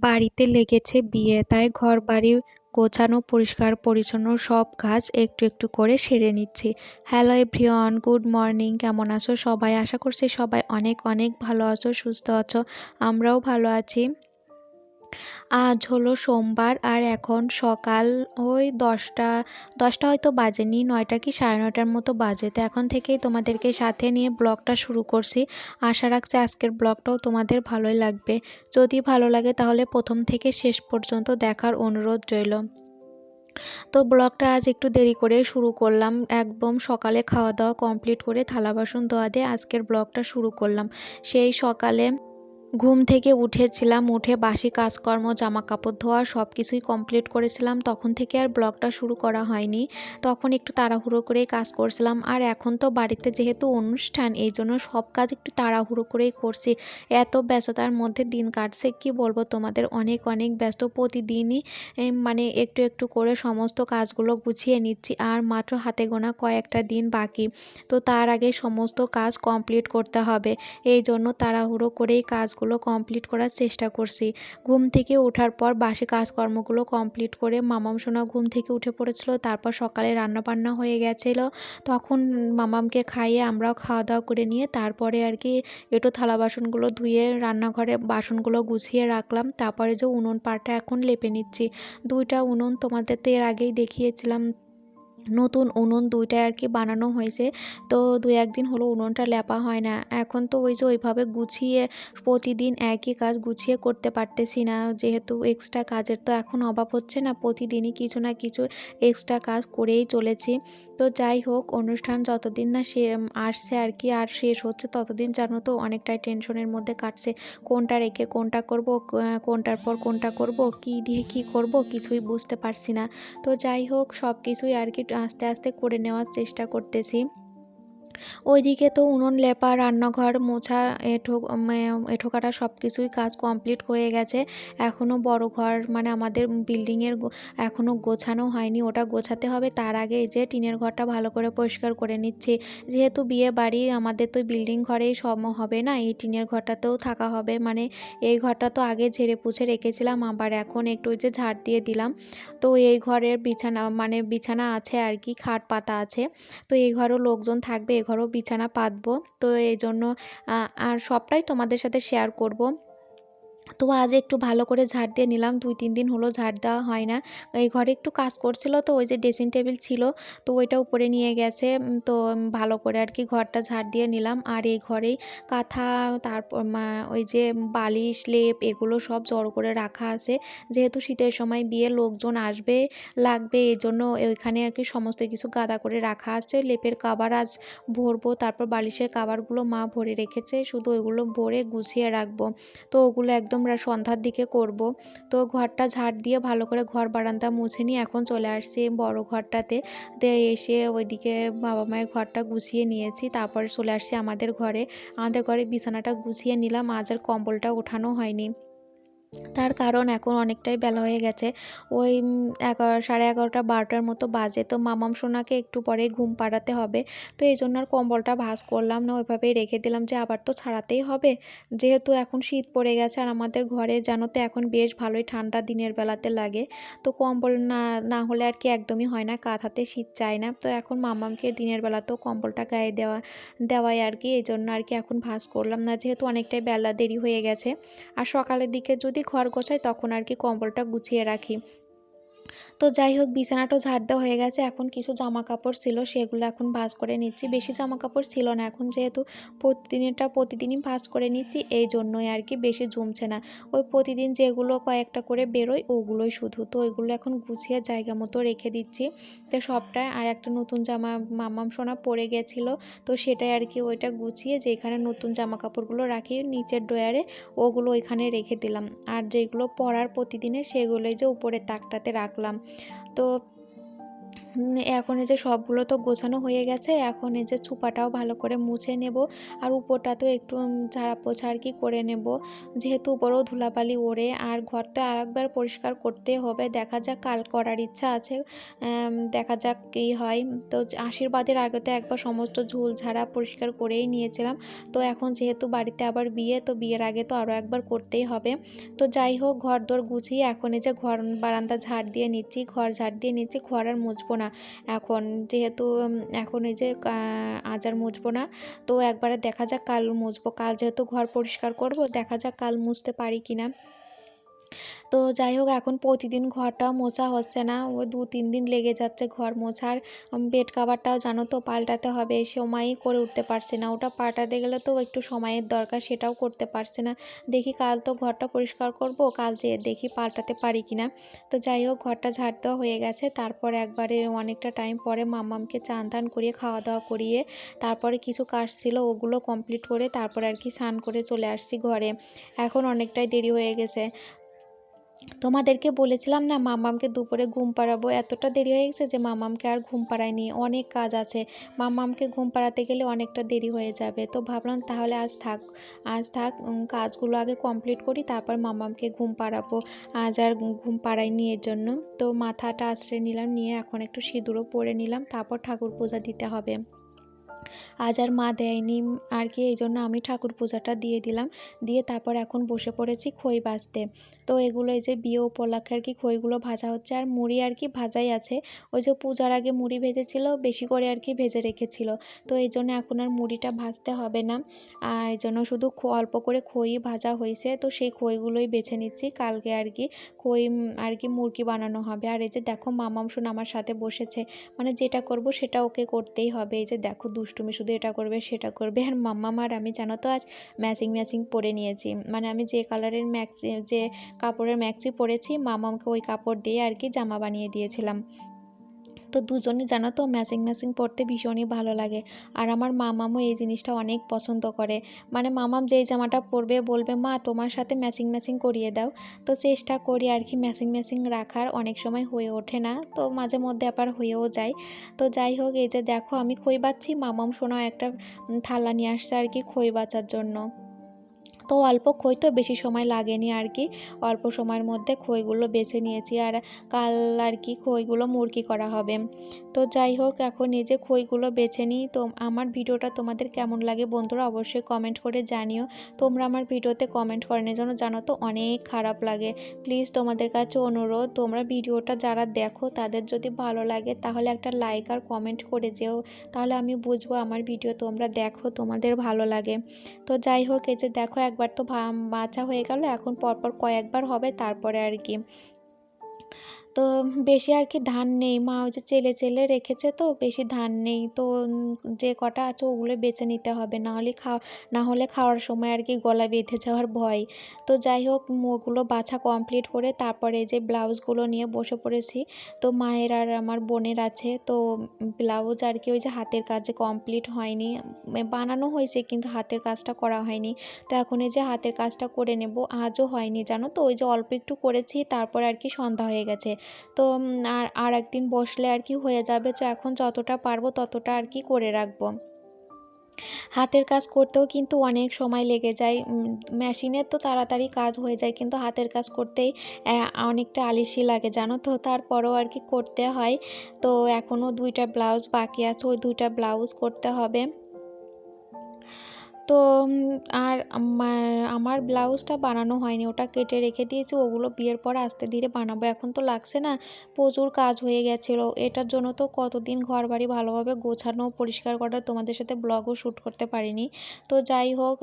বাড়িতে লেগেছে বিয়ে, তাই ঘর বাড়ি গোছানো, পরিষ্কার, পরিচ্ছন্ন সব কাজ একটু একটু করে সেরে নিচ্ছি। হ্যালো এভরিওয়ান, গুড মর্নিং, কেমন আছো সবাই? আশা করছি সবাই অনেক অনেক ভালো আছো, সুস্থ আছো, আমরাও ভালো আছি। আজ হলো সোমবার আর এখন সকাল ওই দশটা দশটা হয়তো বাজেনি, নয়টা কি সাড়ে নয়টার মতো বাজে। তো এখন থেকেই তোমাদেরকে সাথে নিয়ে ব্লগটা শুরু করছি। আশা রাখছি আজকের ব্লগটাও তোমাদের ভালোই লাগবে। যদি ভালো লাগে তাহলে প্রথম থেকে শেষ পর্যন্ত দেখার অনুরোধ রইল। তো ব্লগটা আজ একটু দেরি করে শুরু করলাম। একদম সকালে খাওয়া দাওয়া কমপ্লিট করে থালা বাসন ধোয়া দিয়ে আজকের ব্লগটা শুরু করলাম। সেই সকালে ঘুম থেকে উঠেছিলাম, উঠে বাসি কাজকর্ম জামা কাপড় ধোয়া সব কিছুই কমপ্লিট করেছিলাম। তখন থেকে আর ব্লগটা শুরু করা হয়নি। তখন একটু তাড়াহুড়ো করেই কাজ করছিলাম। আর এখন তো বাড়িতে যেহেতু অনুষ্ঠান, এই জন্য সব কাজ একটু তাড়াহুড়ো করেই করছি। এত ব্যস্ততার মধ্যে দিন কাটছে, কি বলব? তোমাদের অনেক অনেক ব্যস্ত প্রতিদিনই মানে একটু একটু করে সমস্ত কাজগুলো গুছিয়ে নিচ্ছি। আর মাত্র হাতে গোনা কয়েকটা দিন বাকি। তো তার আগে সমস্ত কাজ কমপ্লিট করতে হবে। এই জন্য তাড়াহুড়ো করেই কাজগুলো কাজগুলো কমপ্লিট করার চেষ্টা করছি। ঘুম থেকে ওঠার পর বাসি কাজকর্মগুলো কমপ্লিট করে মামাম সোনা ঘুম থেকে উঠে পড়েছিল, তারপর সকালে রান্না বান্না হয়ে গেছিল। তখন মামামকে খাইয়ে আমরাও খাওয়া দাওয়া করে নিয়ে তারপরে আর কি একটু থালা বাসনগুলো ধুয়ে রান্নাঘরে বাসনগুলো গুছিয়ে রাখলাম। তারপরে যে উনুন পাটা এখন লেপে নিচ্ছি। দুইটা উনুন তোমাদের তো এর আগেই দেখিয়েছিলাম নতুন উনুন দুইটাই আর কি বানানো হয়েছে। তো দু একদিন হলো উনুনটা লেপা হয় না। এখন তো ওই যে ওইভাবে গুছিয়ে প্রতিদিন একই কাজ গুছিয়ে করতে পারতেছি না। যেহেতু এক্সট্রা কাজের তো এখন অভাব হচ্ছে না, প্রতিদিনই কিছু না কিছু এক্সট্রা কাজ করেই চলেছি। তো যাই হোক, অনুষ্ঠান যতদিন না সে আসছে আর কি আর শেষ হচ্ছে, ততদিন জানো তো অনেকটাই টেনশনের মধ্যে কাটছে। কোনটা রেখে কোনটা করব কোনটার পর কোনটা করব, কি দিয়ে কি করব কিছুই বুঝতে পারছি না। তো যাই হোক সব কিছুই আর কি আস্তে আস্তে করে নেওয়ার চেষ্টা করতেছি। ওইদিকে তো উনুন, লেপা, রান্নাঘর, মোছা, এঁঠো এঁঠো কাটা সব কিছুই কাজ কমপ্লিট হয়ে গেছে। এখনও বড় ঘর মানে আমাদের বিল্ডিংয়ের এখনও গোছানো হয়নি। ওটা গোছাতে হবে। তার আগে যে টিনের ঘরটা ভালো করে পরিষ্কার করে নিচ্ছি। যেহেতু বিয়ে বাড়ি, আমাদের তো বিল্ডিং ঘরেই সম হবে না। এই টিনের ঘরটাতেও থাকা হবে। মানে এই ঘরটা তো আগে ঝেড়ে পুছে রেখেছিলাম। আবার এখন একটু যে ঝাড় দিয়ে দিলাম। তো এই ঘরের বিছানা মানে বিছানা আছে আর কি, খাট পাতা আছে। তো এই ঘরেও লোকজন থাকবে। ঘরও বিছানা পাতবো। তো এই জন্য আর সবটাই তোমাদের সাথে শেয়ার করব। তো আজ একটু ভালো করে ঝাড় দিয়ে নিলাম। দুই, তিন দিন হলো ঝাড় দেওয়া হয় না। এই ঘরে একটু কাজ করছিল তো ওই যে ড্রেসিং টেবিল ছিল, তো ওইটা উপরে নিয়ে গেছে। তো ভালো করে আর কি ঘরটা ঝাড় দিয়ে নিলাম। আর এই ঘরেই কাঁথা, তারপর ওই যে বালিশ, লেপ এগুলো সব জড়ো করে রাখা আছে। যেহেতু শীতের সময় বিয়ে লোকজন আসবে, লাগবে এই জন্য ওইখানে আর কি সমস্ত কিছু গাদা করে রাখা আছে। লেপের কাবার আজ ভরবো, তারপর বালিশের কাবারগুলো মা ভরে রেখেছে। শুধু ওইগুলো ভরে গুছিয়ে রাখব। তো ওগুলো একদম একদম সন্ধ্যার দিকে করব। তো ঘরটা ঝাড় দিয়ে ভালো করে ঘর বারান্দা মুছে নিয়ে এখন চলে আসছি বড় ঘরটাতে। এসে ওইদিকে বাবা মায়ের ঘরটা গুছিয়ে নিয়েছি, তারপরে চলে আসছি আমাদের ঘরে। আমাদের ঘরে বিছানাটা গুছিয়ে নিলাম, আজ আর কম্বলটা ওঠানো হয়নি। তার কারণ এখন অনেকটাই বেলা হয়ে গেছে। ওই এগারো, সাড়ে এগারোটা বারোটার মতো বাজে। তো মামাম সোনাকে একটু পরে ঘুম পাড়াতে হবে। তো এই জন্য আর কম্বলটা ভাঁজ করলাম না, ওইভাবেই রেখে দিলাম যে আবার তো ছাড়াতেই হবে। যেহেতু এখন শীত পড়ে গেছে আর আমাদের ঘরে জানো তো এখন বেশ ভালোই ঠান্ডা দিনের বেলাতে লাগে। তো কম্বল না না হলে আর কি একদমই হয় না, কাঁথাতে শীত চায় না। তো এখন মামামকে দিনের বেলাতেও কম্বলটা গায়ে দেওয়া, দেওয়াই আর কি। এই জন্য আর কি এখন ভাঁজ করলাম না, যেহেতু অনেকটাই বেলা দেরি হয়ে গেছে। আর সকালের দিকে যদি ঘর গোছাই তখন আর কি কম্বলটা গুছিয়ে রাখি। তো যাই হোক, বিছানাটাও ঝাড় দেওয়া হয়ে গেছে। এখন কিছু জামা কাপড় ছিল, সেগুলো এখন ভাজ করে নিচ্ছি। বেশি জামা কাপড় ছিল না, এখন যেহেতু প্রতিদিনেরটা প্রতিদিনই ভাজ করে নিচ্ছি, এই জন্যই আর কি বেশি জমছে না। ওই প্রতিদিন যেগুলো কয়েকটা করে বেরোয়, ওগুলোই শুধু। তো ওইগুলো এখন গুছিয়ে জায়গা মতো রেখে দিচ্ছি। তো সবটাই আর একটা নতুন জামা মামাম সোনা পরে গেছিল, তো সেটাই আর কি ওইটা গুছিয়ে যেখানে নতুন জামা কাপড়গুলো রাখি নিচের ড্রয়ারে, ওগুলো ওইখানে রেখে দিলাম। আর যেগুলো পরার প্রতিদিনে, সেগুলোই যে উপরের তাকটাতে রাখলাম। তো এখন এই যে সবগুলো তো গোছানো হয়ে গেছে, এখন এই যে চুপাটাও ভালো করে মুছে নেব আর উপরটা তো একটু ঝাড়া পোছা আর কি করে নেব। যেহেতু উপরেও ধুলাবালি ওড়ে, আর ঘরটা আর একবার পরিষ্কার করতে হবে। দেখা যাক, কাল করার ইচ্ছা আছে দেখা যাক কী হয়। তো আশীর্বাদের আগে তো একবার সমস্ত ঝুল ঝাড়া পরিষ্কার করেই নিয়েছিলাম। তো এখন যেহেতু বাড়িতে আবার বিয়ে, তো বিয়ের আগে তো আরও একবার করতেই হবে। তো যাই হোক ঘর দর গুছিয়ে এখন এই যে ঘর বারান্দা ঝাড় দিয়ে নিচ্ছি, ঘর ঝাড় দিয়ে নিচ্ছি, ঘর আর মুছবো না। এখন যেহেতু এখন এই যে আজ আর মুছবো না, তো একবারে দেখা যাক কাল মুছবো। কাল যেহেতু ঘর পরিষ্কার করব, দেখা যাক কাল মুছতে পারি কি না তো যাই হোক, এখন প্রতিদিন ঘরটাও মোছা হচ্ছে না। ও দু, তিন দিন লেগে যাচ্ছে ঘর মোছার। বেড কাভারটাও জানো তো পাল্টাতে হবে সময়ই করে উঠতে পারছি না। ওটা পাল্টাতে গেলে তো একটু সময়ের দরকার, সেটাও করতে পারছি না। দেখি কাল তো ঘরটা পরিষ্কার করব, কাল যে দেখি পাল্টাতে পারি কি না তো যাই হোক, ঘরটা ঝাড় দেওয়া হয়ে গেছে। তারপর একবারে অনেকটা টাইম পরে মাম্মামকে চান টান করিয়ে খাওয়া দাওয়া করিয়ে তারপরে কিছু কাজ ছিল, ওগুলো কমপ্লিট করে তারপর আর কি স্নান করে চলে আসছি ঘরে। এখন অনেকটাই দেরি হয়ে গেছে। তোমাদেরকে বলেছিলাম না, মামামকে দুপুরে ঘুম পাড়াবো। এতটা দেরি হয়ে গেছে যে মামামকে আর ঘুম পাড়ায়নি। অনেক কাজ আছে। মামামকে ঘুম পাড়াতে গেলে অনেকটা দেরি হয়ে যাবে। তো ভাবলাম তাহলে আজ থাক আজ থাক কাজগুলো আগে কমপ্লিট করি, তারপর মামামকে ঘুম পাড়াবো। আজ আর ঘুম পাড়াইনি এর জন্য। তো মাথাটা আশ্রয় নিলাম, নিয়ে এখন একটু সিঁদুরও পরে নিলাম, তারপর ঠাকুর পূজা দিতে হবে। আজ আর মা দেয়নি। আর কি, এই জন্য আমি ঠাকুর পূজাটা দিয়ে দিলাম। দিয়ে তারপর এখন বসে পড়েছি খই বাজতে তো এগুলো এই যে বিয়ে উপলক্ষে আর কি খইগুলো ভাজা হচ্ছে। আর মুড়ি আর কি ভাজাই আছে। ওই যে পূজার আগে মুড়ি ভেজেছিল, বেশি করে আর কি ভেজে রেখেছিল। তো এই জন্য এখন আর মুড়িটা ভাজতে হবে না। আর এই জন্য শুধু অল্প করে খই ভাজা হয়েছে। তো সেই খইগুলোই বেছে নিচ্ছি কালকে আর কি। খই আর কি মুরগি বানানো হবে। আর এই যে দেখো মামাম শোন আমার সাথে বসেছে। মানে যেটা করব সেটা ওকে করতেই হবে। এই যে দেখো দুষ্টুমি শুধু এটা করবে, সেটা করবে। আর মাম্মা আর আমি জানো তো আজ ম্যাচিং ম্যাচিং পরে নিয়েছি। মানে আমি যে কালারের ম্যাক্সি যে কাপড়ের ম্যাক্সি পরেছি মামামকে ওই কাপড় দিয়ে আর কি জামা বানিয়ে দিয়েছিলাম। তো দুজনে জানো তো ম্যাচিং ম্যাচিং পরতে ভীষণই ভালো লাগে। আর আমার মামামও এই জিনিসটা অনেক পছন্দ করে। মানে মামাম যেই জামাটা পরবে, বলবে, মা, তোমার সাথে ম্যাচিং ম্যাচিং করিয়ে দাও। তো চেষ্টা করি আর কি ম্যাচিং ম্যাচিং রাখার। অনেক সময় হয়ে ওঠে না, তো মাঝে মধ্যে আবার হয়েও যায়। তো যাই হোক, এই যে দেখো, আমি খই বাচ্ছি। মামাম শোনাও একটা থালা নিয়ে আসছে আর কি খই বাঁচার জন্য। তো অল্প খই তো বেশি সময় লাগেনি আর কি অল্প সময়ের মধ্যে খইগুলো বেছে নিয়েছি আর কাল আর কি খইগুলো মুরগি করা হবে। তো যাই হোক, এখন এই যে খইগুলো বেছে নিই, তো আমার ভিডিওটা তোমাদের কেমন লাগে বন্ধুরা অবশ্যই কমেন্ট করে জানিও। তোমরা আমার ভিডিওতে কমেন্ট করেন জন্য জানো তো অনেক খারাপ লাগে। প্লিজ তোমাদের কাছে অনুরোধ, তোমরা ভিডিওটা যারা দেখো, তাদের যদি ভালো লাগে, তাহলে একটা লাইক আর কমেন্ট করে যেও। তাহলে আমি বুঝব আমার ভিডিও তোমরা দেখো, তোমাদের ভালো লাগে। তো যাই হোক, এই যে দেখো একবার তো বাঁচা হয়ে গেল এখন পরপর কয়েকবার হবে তারপরে আর কি। তো বেশি আর কি ধান নেই। মা ওই যে চেলে চেলে রেখেছে তো, বেশি ধান নেই। তো যে কটা আছে ওগুলো বেছে নিতে হবে। না হলে খাওয়া না হলে খাওয়ার সময় আর কি গলা বেঁধে যাওয়ার ভয়। তো যাই হোক ওগুলো বাছা কমপ্লিট করে তারপরে যে ব্লাউজগুলো নিয়ে বসে পড়েছি। তো মায়ের আর আমার বোনের আছে। তো ব্লাউজ আর কি ওই যে হাতের কাজে কমপ্লিট হয়নি। বানানো হয়েছে কিন্তু হাতের কাজটা করা হয়নি। তো এখন এই যে হাতের কাজটা করে নেব। আজও হয়নি জানো তো? ওই যে অল্প একটু করেছি, তারপরে আর কি সন্ধ্যা হয়ে গেছে। তো আর আর একদিন বসলে আর কি হয়ে যাবে তো এখন যতটা পারব ততটা আর কি করে রাখব। হাতের কাজ করতেও কিন্তু অনেক সময় লেগে যায়। মেশিনের তো তাড়াতাড়ি কাজ হয়ে যায় কিন্তু হাতের কাজ করতেই অনেকটা আলিসি লাগে জানো তো? তারপরেও আর কি করতে হয়। তো এখনও দুইটা ব্লাউজ বাকি আছে, ওই দুইটা ব্লাউজ করতে হবে। তো আর আমার ব্লাউজটা বানানো হয়নি। ওটা কেটে রেখে দিয়েছি, ওগুলো বিয়ের পর আস্তে ধীরে বানাবো। এখন তো লাগছে না, প্রচুর কাজ হয়ে গেছিল। এটার জন্য তো কতদিন ঘর বাড়ি ভালোভাবে গোছানো, পরিষ্কার করা তোমাদের সাথে ব্লগও শ্যুট করতে পারিনি। তো যাই হোক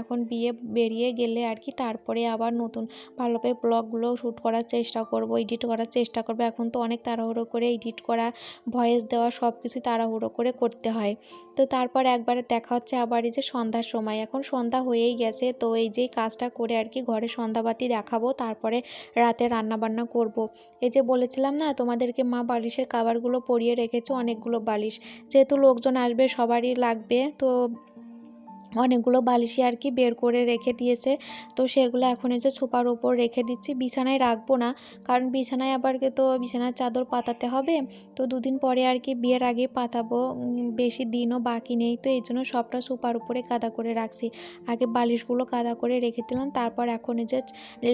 এখন বিয়ে বেরিয়ে গেলে আর কি, তারপরে আবার নতুন ভালোভাবে ব্লগগুলো শ্যুট করার চেষ্টা করব, এডিট করার চেষ্টা করব। এখন তো অনেক তাড়াহুড়ো করে এডিট করা, ভয়েস দেওয়া সব কিছুই তাড়াহুড়ো করে করতে হয়। তো তারপর একবারে দেখা হচ্ছে আবার এই যে সন্ধ্যার সময় এখন সন্ধ্যা হয়েই গেছে, তো এই যে কাজটা করে আর কি ঘরে সন্ধ্যাবাতি দেখাবো, তারপরে রাতে রান্নাবান্না করব। এই যে বলেছিলাম না, তোমাদেরকে মা বালিশের কাভারগুলো পরিয়ে রেখেছে অনেকগুলো বালিশ যেহেতু লোকজন আসবে, সবারই লাগবে, তো অনেকগুলো বালিশই আর কি বের করে রেখে দিয়েছে। তো সেগুলো এখন এই যে সোফার ওপর রেখে দিচ্ছি। বিছানায় রাখব না। কারণ বিছানায় আবার তো বিছানার চাদর পাতাতে হবে। তো দুদিন পরে আর কি বিয়ের আগে পাতাবো। বেশি দিনও বাকি নেই। তো এই জন্য সবটা সোফার উপরে কাদা করে রাখছি। আগে বালিশগুলো কাদা করে রেখে দিলাম। তারপর এখন এই যে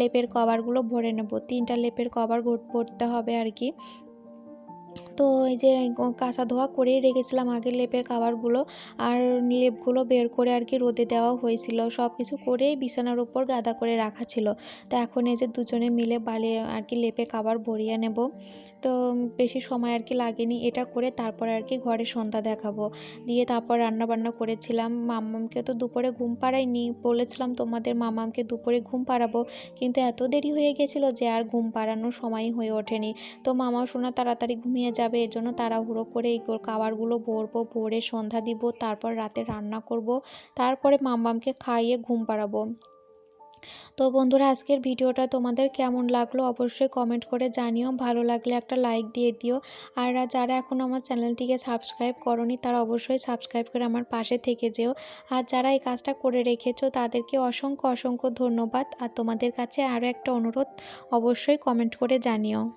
লেপের কভারগুলো ভরে নেব। তিনটা লেপের কভার ভরতে হবে আর কি। তো এই যে কাঁচা ধোয়া করেই রেখেছিলাম আগে লেপের কাভারগুলো আর লেপগুলো বের করে আর কি রোদে দেওয়া হয়েছিল। সব কিছু করেই বিছানার উপর গাদা করে রাখা ছিল। তো এখন এই যে দুজনে মিলে বালি আর কি লেপে কাভার ভরিয়ে নেব। তো বেশি সময় আর কি লাগেনি এটা করে তারপরে আর কি ঘরে সন্ধ্যা দেখাবো। দিয়ে তারপর রান্না বান্না করেছিলাম। মাম্মামকে তো দুপুরে ঘুম পাড়াইনি বলেছিলাম তোমাদের মামামকে দুপুরে ঘুম পাড়াবো। কিন্তু এত দেরি হয়ে গেছিল যে আর ঘুম পাড়ানোর সময় হয়ে ওঠেনি। তো মামা সোনা তাড়াতাড়ি ঘুমিয়ে যাবে এর জন্য তাড়াহুড়ো করে এই খাবারগুলো ভরবো, ভরে সন্ধ্যা দিব, তারপর রাতে রান্না করব, তারপরে মাম্মামকে খাইয়ে ঘুম পাড়াবো। তো বন্ধুরা, আজকের ভিডিওটা তোমাদের কেমন লাগল অবশ্যই কমেন্ট করে জানিও। ভালো লাগলে একটা লাইক দিয়ে দিও। আর যারা এখন আমার চ্যানেলটিকে সাবস্ক্রাইব করনি, তারা অবশ্যই সাবস্ক্রাইব করে আমার পাশে থেকে যেও। আর যারা এই কাজটা করে রেখেছো, তাদেরকে অসংখ্য অসংখ্য ধন্যবাদ। আর তোমাদের কাছে আরও একটা অনুরোধ, অবশ্যই কমেন্ট করে জানিও।